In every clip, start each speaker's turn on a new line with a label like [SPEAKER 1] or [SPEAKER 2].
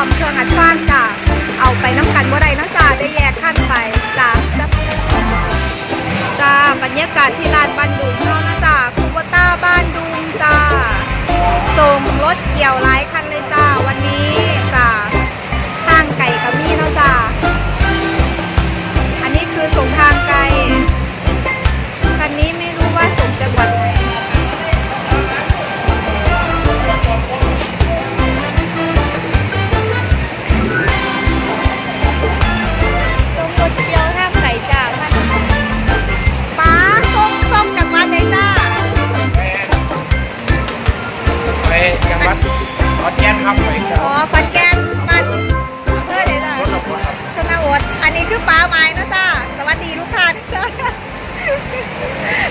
[SPEAKER 1] อมเครื่องอัดฟานจ้ะเอาไปน้ำกันว่ได้นะจ้ะได้แย่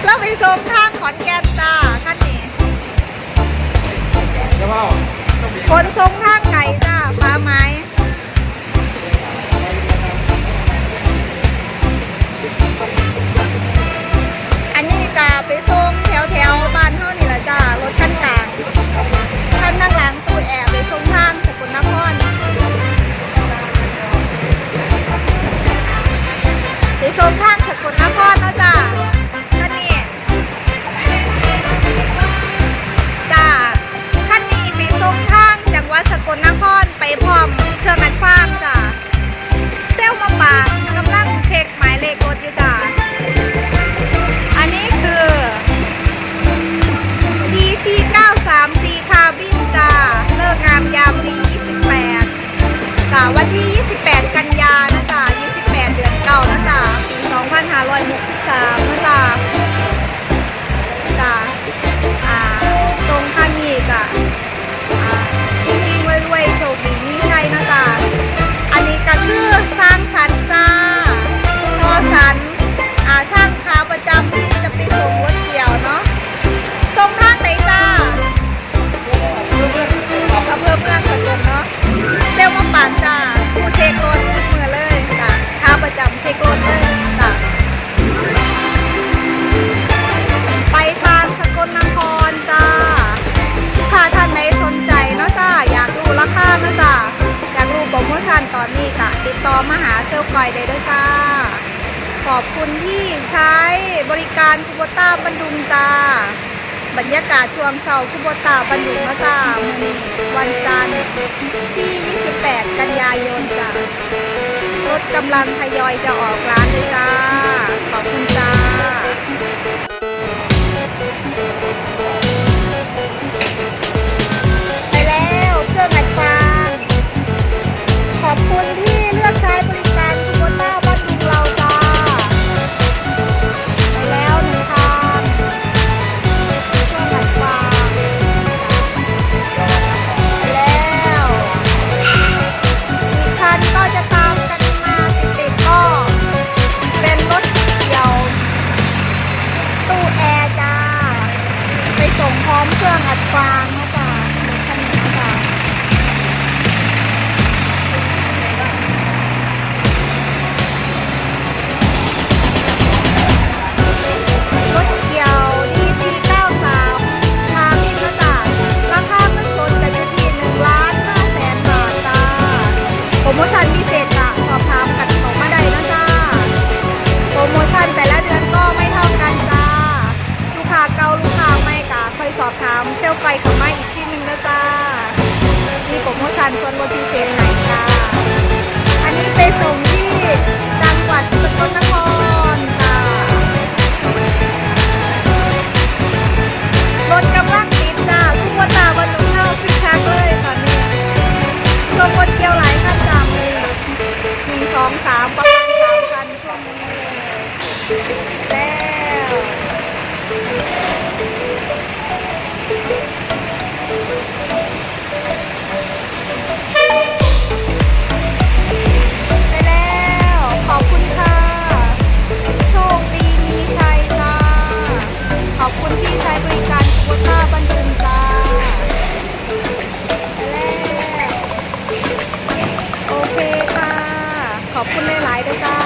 [SPEAKER 2] แล้
[SPEAKER 1] วไปส่งทางขอนแก่นจ้าขั้นนี้คนส่งทางไก่จ้าฟ้าไม้ ลก่อยได้ด้วยจ้า ขอบคุณที่ใช้บริการคุโบต้าบันดุงจ้า บรรยากาศช่วงเสาร์คุโบต้าบันดุงนะจ้าวันจันทร์ที่ 28 กันยายนจ้ารถกำลังทยอยจะออกร้านเลยจ้า ขอบคุณจ้า เซลไฟของมาอีกที่หนึ่งนะจ้า มีโปรโมชั่นส่วนลดพิเศษไหนจ้า อันนี้ไปส่งที่จังหวัดสกลนครจ้ารถกำลังติดจ้าทุกวันตาวันหนุ่มเข้าคึกคักเลยตอนนี้ส่งคนเกี่ยวหลายขั้นจ้าลยหนึ่งสองสามประมาณสามคันช่วงนี้ ขอบคุณหลายๆด้วยจ้า